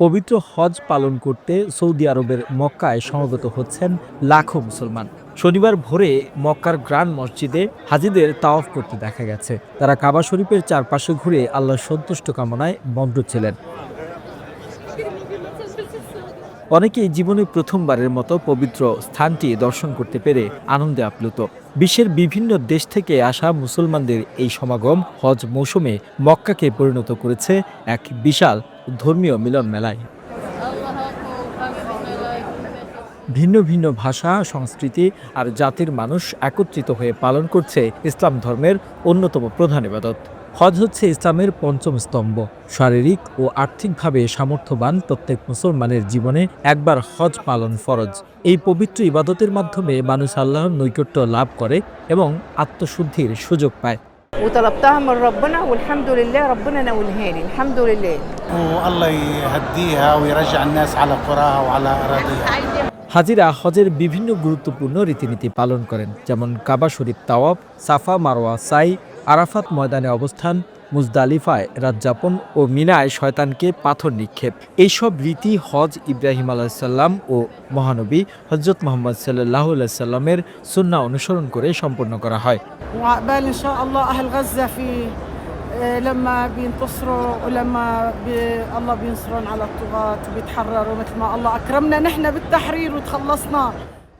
পবিত্র হজ পালন করতে সৌদি আরবের মক্কায় সমবেত হচ্ছেন লাখো মুসলমান। শনিবার ভোরে মক্কার গ্রান্ড মসজিদে হাজিদের তাওয়াফ করতে দেখা গেছে। তারা কাবা শরীফের চারপাশে ঘুরে আল্লাহর সন্তুষ্ট কামনায় মন্ত্র ছিলেন। অনেকেই জীবনে প্রথমবারের মতো পবিত্র স্থানটি দর্শন করতে পেরে আনন্দে আপ্লুত। বিশ্বের বিভিন্ন দেশ থেকে আসা মুসলমানদের এই সমাগম হজ মৌসুমে মক্কাকে পরিণত করেছে এক বিশাল ধর্মীয় মিলন মেলায়। ভিন্ন ভিন্ন ভাষা, সংস্কৃতি আর জাতির মানুষ একত্রিত হয়ে পালন করছে ইসলাম ধর্মের অন্যতম প্রধান ইবাদত। হজ হচ্ছে ইসলামের পঞ্চম স্তম্ভ। শারীরিক ও আর্থিকভাবে সামর্থ্যবান প্রত্যেক মুসলমানের জীবনে একবার হজ পালন ফরজ। এই পবিত্র ইবাদতের মাধ্যমে মানুষ আল্লাহর নৈকট্য লাভ করে এবং আত্মশুদ্ধির সুযোগ পায়। وطلبتها من ربنا والحمد لله ربنا نولهاني الحمد لله والله يهديها ويرجع الناس على قراها وعلى أراضيها হাজিরা হজের বিভিন্ন গুরুত্বপূর্ণ রীতিনীতি পালন করেন যেমন কাবা শরীফ তাওয়াব সাফা মারোয়া সাই আরাফাত ময়দানে অবস্থান মুজদালিফায় রাতযাপন ও মিনায় শয়তানকে পাথর নিক্ষেপ এইসব রীতি হজ ইব্রাহিম আলাহিসাল্লাম ও মহানবী হজরত মোহাম্মদ সাল্লাহ সাল্লামের সুন্না অনুসরণ করে সম্পন্ন করা হয় وعقبال ان شاء الله اهل غزه في آه، لما بينتصروا ولما بي الله بينصرون على الطغاة وبيتحرروا مثل ما الله اكرمنا نحن بالتحرير وتخلصنا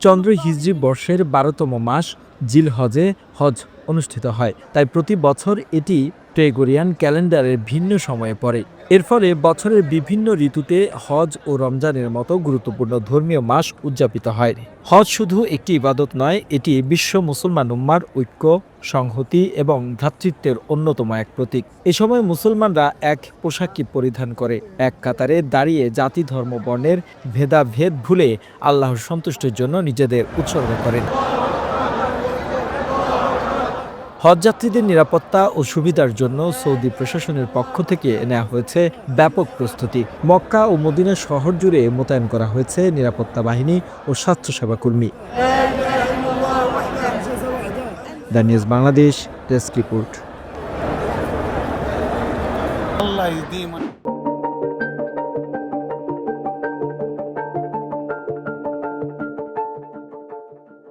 চন্দ্র হিজরি বর্ষের বারোতম মাস জিল হজে হজ অনুষ্ঠিত হয় তাই প্রতি বছর এটি গ্রেগরিয়ান ক্যালেন্ডারের ভিন্ন সময়ে পড়ে। এর ফলে বছরের বিভিন্ন ঋতুতে হজ ও রমজানের মতো গুরুত্বপূর্ণ ধর্মীয় মাস উদযাপিত হয়। হজ শুধু একটি ইবাদত নয়, এটি বিশ্ব মুসলমান উম্মার ঐক্য, সংহতি এবং ভ্রাতৃত্বের অন্যতম এক প্রতীক। এ সময় মুসলমানরা এক পোশাকই পরিধান করে। এক কাতারে দাঁড়িয়ে জাতি, ধর্ম, বর্ণের ভেদাভেদ ভুলে আল্লাহর সন্তুষ্টির জন্য নিজেদের উৎসর্গ করেন। হজযাত্রীদের নিরাপত্তা ও সুবিধার জন্য সৌদি প্রশাসনের পক্ষ থেকে নেওয়া হয়েছে ব্যাপক প্রস্তুতি। মক্কা ও মদিনা শহর জুড়ে মোতায়েন করা হয়েছে নিরাপত্তা বাহিনী ও স্বাস্থ্যসেবা কর্মী। The Bangladesh desk report.